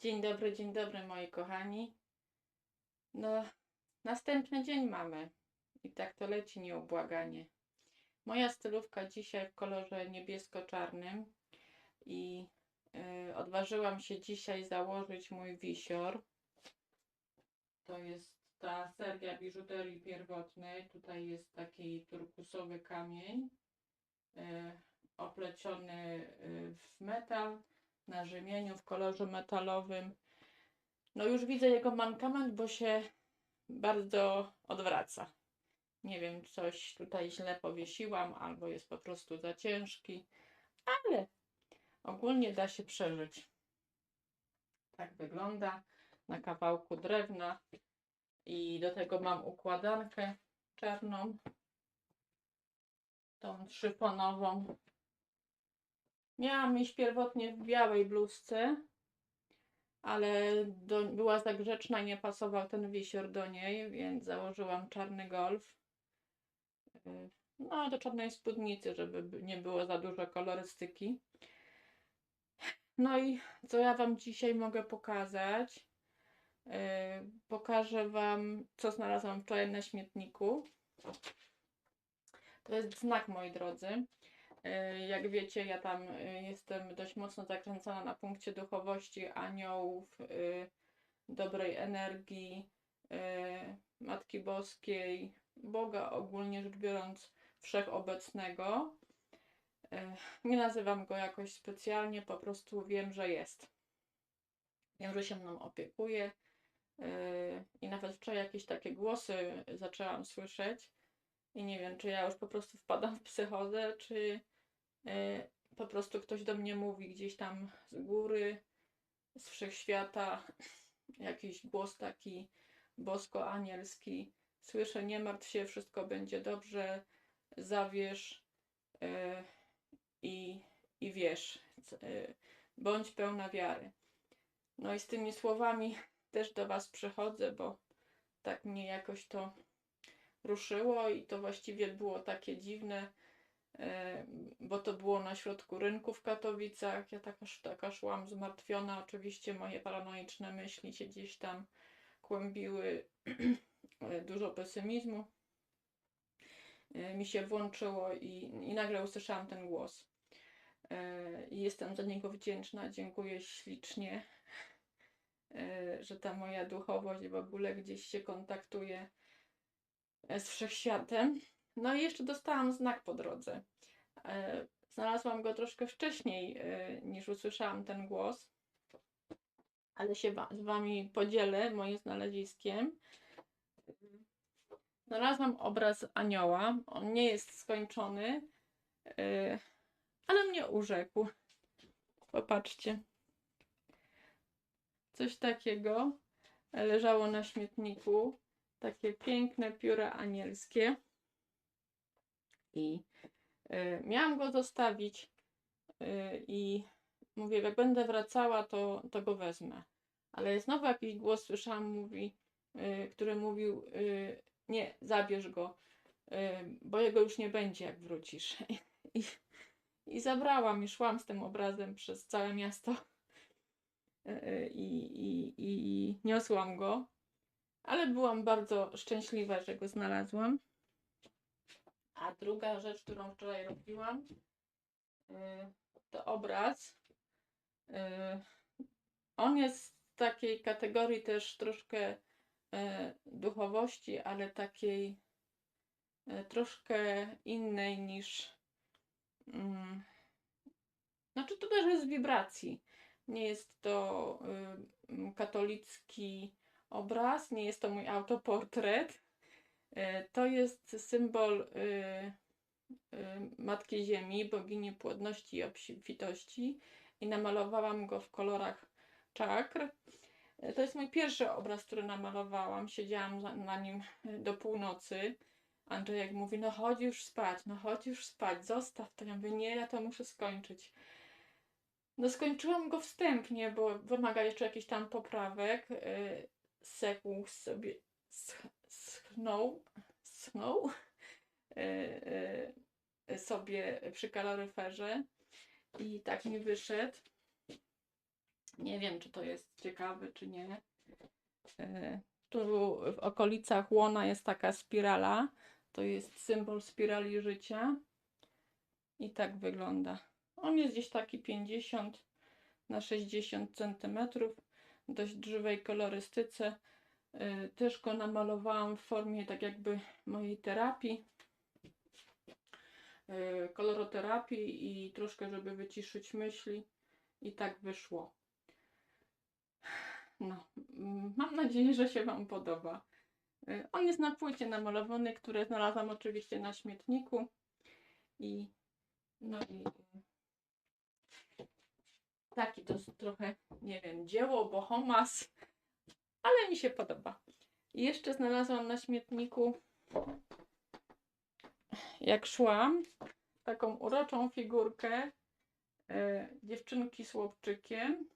Dzień dobry, dzień dobry moi kochani. No, następny dzień mamy. I tak to leci nieubłaganie. Moja stylówka dzisiaj w kolorze niebiesko-czarnym i y, odważyłam się dzisiaj założyć mój wisior. To jest ta seria biżuterii pierwotnej. Tutaj jest taki turkusowy kamień y, opleciony y, w metal na rzemieniu w kolorze metalowym. No już widzę jego mankament, bo się bardzo odwraca. Nie wiem, coś tutaj źle powiesiłam, albo jest po prostu za ciężki, ale ogólnie da się przeżyć. Tak wygląda na kawałku drewna i do tego mam układankę czarną, tą szyfonową. Miałam iść pierwotnie w białej bluzce, ale do, była za grzeczna i nie pasował ten wisior do niej, więc założyłam czarny golf. No, do czarnej spódnicy, żeby by- nie było za dużo kolorystyki. No i co ja Wam dzisiaj mogę pokazać? Y, Pokażę Wam, co znalazłam wczoraj na śmietniku. To jest znak, moi drodzy. Y, Jak wiecie, ja tam y, jestem dość mocno zakręcona na punkcie duchowości aniołów, y, dobrej energii, Matki Boskiej, Boga ogólnie rzecz biorąc wszechobecnego. Nie nazywam go jakoś specjalnie, po prostu wiem, że jest. Wiem, że się mną opiekuje. I nawet wczoraj jakieś takie głosy zaczęłam słyszeć. I nie wiem, czy ja już po prostu wpadam w psychozę, czy e, po prostu ktoś do mnie mówi gdzieś tam z góry, z wszechświata, jakiś głos taki bosko-anielski. Słyszę, nie martw się, wszystko będzie dobrze, zawierz e, i, i wiesz, e, bądź pełna wiary. No i z tymi słowami też do Was przychodzę, bo tak mnie jakoś to ruszyło i to właściwie było takie dziwne, e, bo to było na środku rynku w Katowicach. Ja taka, taka szłam zmartwiona, oczywiście moje paranoiczne myśli się gdzieś tam kłębiły, e, dużo pesymizmu e, mi się włączyło i, i nagle usłyszałam ten głos. E, I jestem za niego wdzięczna, dziękuję ślicznie, że ta moja duchowość w ogóle gdzieś się kontaktuje z wszechświatem. No i jeszcze dostałam znak po drodze. E, Znalazłam go troszkę wcześniej e, niż usłyszałam ten głos, ale się z Wami podzielę moim znaleziskiem. Znalazłam obraz anioła. On nie jest skończony, e, ale mnie urzekł. Popatrzcie. Coś takiego leżało na śmietniku takie piękne pióra anielskie. I y, miałam go zostawić y, i mówię, jak będę wracała, to, to go wezmę. Ale znowu jakiś głos słyszałam, mówi, y, który mówił, y, nie, zabierz go, y, bo jego już nie będzie, jak wrócisz. I, I zabrałam i szłam z tym obrazem przez całe miasto y, i, i, i niosłam go. Ale byłam bardzo szczęśliwa, że go znalazłam. Druga rzecz, którą wczoraj robiłam, y, to obraz. Y, On jest z takiej kategorii też troszkę y, duchowości, ale takiej troszkę innej niż. mm, Znaczy, to też jest wibracji. Nie jest to katolicki obraz, nie jest to mój autoportret. E, To jest symbol y, y, Matki Ziemi, bogini płodności i obfitości i namalowałam go w kolorach czakr. E, To jest mój pierwszy obraz, który namalowałam. Siedziałam na nim e, do północy. Andrzejek mówi, no chodź już spać, no chodź już spać, zostaw to. Ja mówię, nie, ja to muszę skończyć. No skończyłam go wstępnie, bo wymaga jeszcze jakichś tam poprawek. Sekł sobie schnął, schnął yy, yy, sobie przy kaloryferze i tak mi wyszedł. Nie wiem, czy to jest ciekawe, czy nie. E, Tu w okolicach łona jest taka spirala. To jest symbol spirali życia. I tak wygląda. On jest gdzieś taki 50 na 60 centymetrów. Dość żywej kolorystyce. E, Też go namalowałam w formie tak jakby mojej terapii. e, Koloroterapii i troszkę, żeby wyciszyć myśli. I tak wyszło. No, mm, mam nadzieję, że się Wam podoba. Y, On jest na płycie namalowany, które znalazłam oczywiście na śmietniku. I no i y, taki to trochę, nie wiem, dzieło, bohomas, ale mi się podoba. I jeszcze znalazłam na śmietniku, jak szłam, taką uroczą figurkę y, dziewczynki z łowczykiem,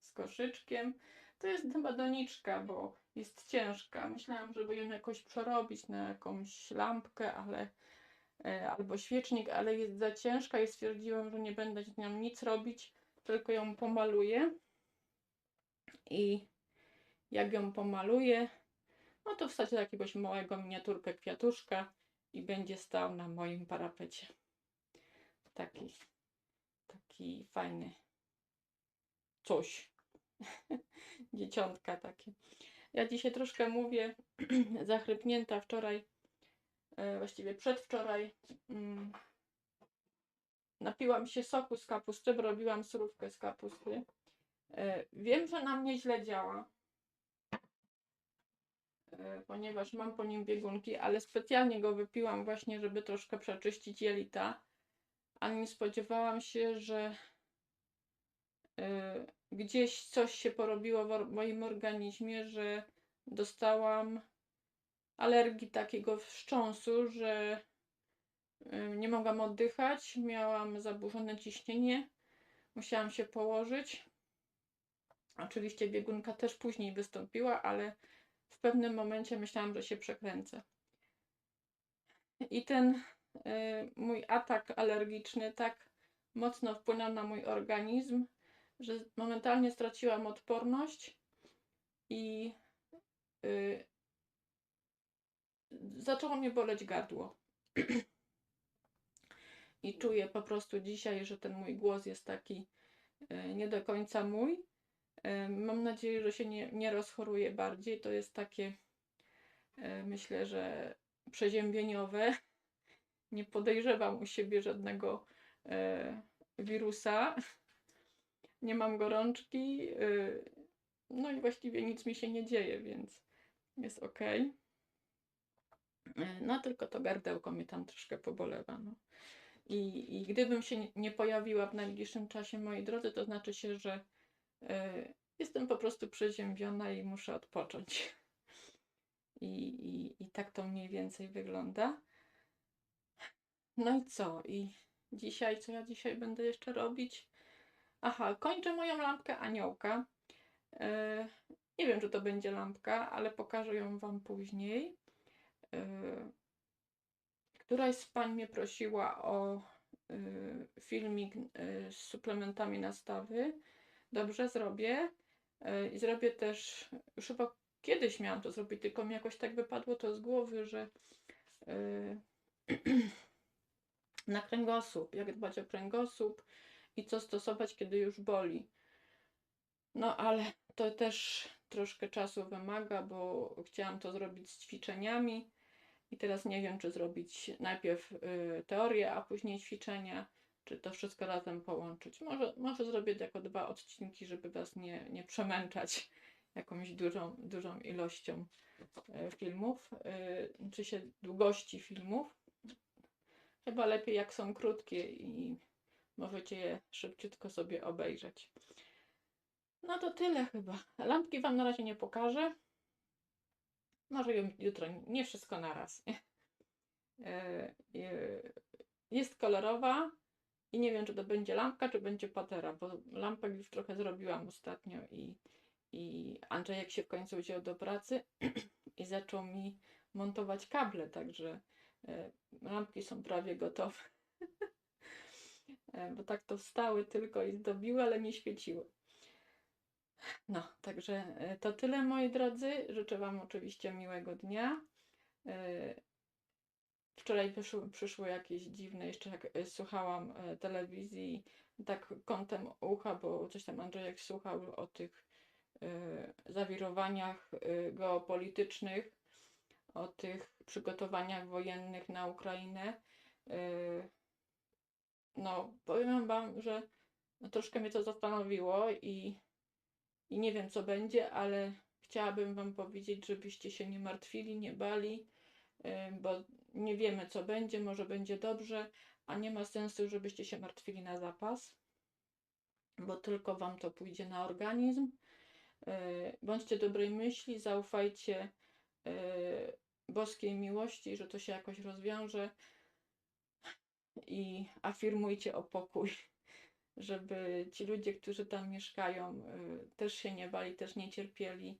z koszyczkiem. To jest chyba doniczka, bo jest ciężka. Myślałam, żeby ją jakoś przerobić na jakąś lampkę, ale e, albo świecznik, ale jest za ciężka i stwierdziłam, że nie będę z nią nic robić, tylko ją pomaluję. I jak ją pomaluję, no to wsadzię jakiegoś małego miniaturkę kwiatuszka i będzie stał na moim parapecie. Taki, taki fajny coś. Dzieciątka takie. Ja dzisiaj troszkę mówię, zachrypnięta wczoraj, e, właściwie przedwczoraj. mm, Napiłam się soku z kapusty, robiłam surówkę z kapusty. E, Wiem, że na mnie źle działa, ponieważ mam po nim biegunki, ale specjalnie go wypiłam właśnie, żeby troszkę przeczyścić jelita. A nie spodziewałam się, że e, gdzieś coś się porobiło w moim organizmie, że dostałam alergii takiego wstrząsu, że y, nie mogłam oddychać, miałam zaburzone ciśnienie, musiałam się położyć. Oczywiście biegunka też później wystąpiła, ale w pewnym momencie myślałam, że się przekręcę. I ten y, mój atak alergiczny tak mocno wpłynął na mój organizm, że momentalnie straciłam odporność i y, zaczęło mnie boleć gardło. I czuję po prostu dzisiaj, że ten mój głos jest taki y, nie do końca mój. Mam nadzieję, że się nie, nie rozchoruje bardziej. To jest takie, y, myślę, że przeziębieniowe. Nie podejrzewam u siebie żadnego y, wirusa nie mam gorączki, yy, no i właściwie nic mi się nie dzieje, więc jest ok. No tylko to gardełko mnie tam troszkę pobolewa. No. I, I gdybym się nie- pojawiła w najbliższym czasie, moi drodzy, to znaczy się, że jestem po prostu przeziębiona i muszę odpocząć. I, i, I tak to mniej więcej wygląda. No i co? I dzisiaj, co ja dzisiaj będę jeszcze robić? Aha, kończę moją lampkę aniołka. E, nie wiem, czy to będzie lampka, ale pokażę ją Wam później. E, któraś z pań mnie prosiła o filmik z suplementami nastawy. Dobrze, zrobię. E, I zrobię też, już chyba kiedyś miałam to zrobić, tylko mi jakoś tak wypadło to z głowy, że e, na kręgosłup, jak dbać o kręgosłup i co stosować, kiedy już boli. No ale to też troszkę czasu wymaga, bo chciałam to zrobić z ćwiczeniami i teraz nie wiem, czy zrobić najpierw y, teorię, a później ćwiczenia, czy to wszystko razem połączyć. Może, może zrobię jako dwa odcinki, żeby Was nie, nie przemęczać jakąś dużą, dużą ilością y, filmów, y, czy się długości filmów. Chyba lepiej jak są krótkie i możecie je szybciutko sobie obejrzeć. No to tyle chyba. Lampki Wam na razie nie pokażę. Może jutro, nie wszystko na raz. E, e, Jest kolorowa i nie wiem, czy to będzie lampka, czy będzie patera, bo lampek już trochę zrobiłam ostatnio i, i Andrzejek się w końcu wziął do pracy i zaczął mi montować kable, także e, lampki są prawie gotowe. E, bo tak to wstały tylko i zdobiły, ale nie świeciły. No, także e, to tyle moi drodzy. Życzę Wam oczywiście miłego dnia. Wczoraj przyszły, jakieś dziwne, jeszcze jak e, słuchałam e, telewizji, tak kątem ucha, bo coś tam Andrzejek słuchał o tych e, zawirowaniach e, geopolitycznych, o tych przygotowaniach wojennych na Ukrainę. E, No, powiem Wam, że no, troszkę mnie to zastanowiło i, i nie wiem co będzie, ale chciałabym Wam powiedzieć, żebyście się nie martwili, nie bali, y, bo nie wiemy co będzie, może będzie dobrze, a nie ma sensu, żebyście się martwili na zapas, bo tylko Wam to pójdzie na organizm. Y, Bądźcie dobrej myśli, zaufajcie y, boskiej miłości, że to się jakoś rozwiąże i afirmujcie o pokój, żeby ci ludzie, którzy tam mieszkają, y, też się nie bali, też nie cierpieli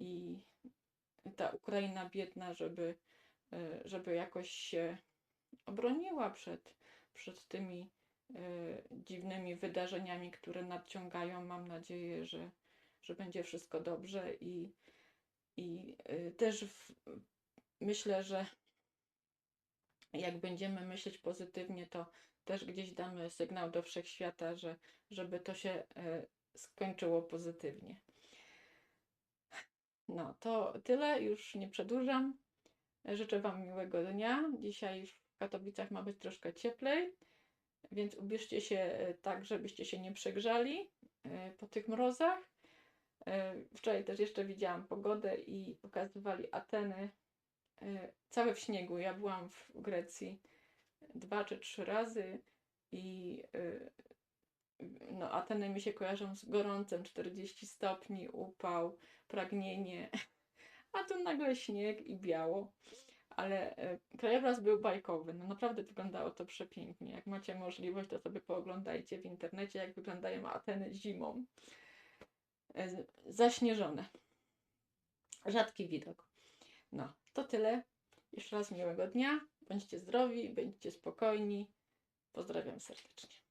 i ta Ukraina biedna, żeby, żeby jakoś się obroniła przed, przed tymi y, dziwnymi wydarzeniami, które nadciągają. Mam nadzieję, że, że będzie wszystko dobrze i, i y, też w, myślę, że jak będziemy myśleć pozytywnie, to też gdzieś damy sygnał do wszechświata, że żeby to się e, skończyło pozytywnie. No, to tyle, już nie przedłużam. Życzę Wam miłego dnia. Dzisiaj w Katowicach ma być troszkę cieplej, więc ubierzcie się e, tak, żebyście się nie przegrzali e, po tych mrozach. E, Wczoraj też jeszcze widziałam pogodę i pokazywali Ateny całe w śniegu. Ja byłam w Grecji dwa czy trzy razy i no, Ateny mi się kojarzą z gorącem 40 stopni, upał, pragnienie, a tu nagle śnieg i biało. Ale y, krajobraz był bajkowy, no naprawdę wyglądało to przepięknie. Jak macie możliwość, to sobie pooglądajcie w internecie, jak wyglądają Ateny zimą. Y, Zaśnieżone. Rzadki widok. No, to tyle. Jeszcze raz miłego dnia. Bądźcie zdrowi, bądźcie spokojni. Pozdrawiam serdecznie.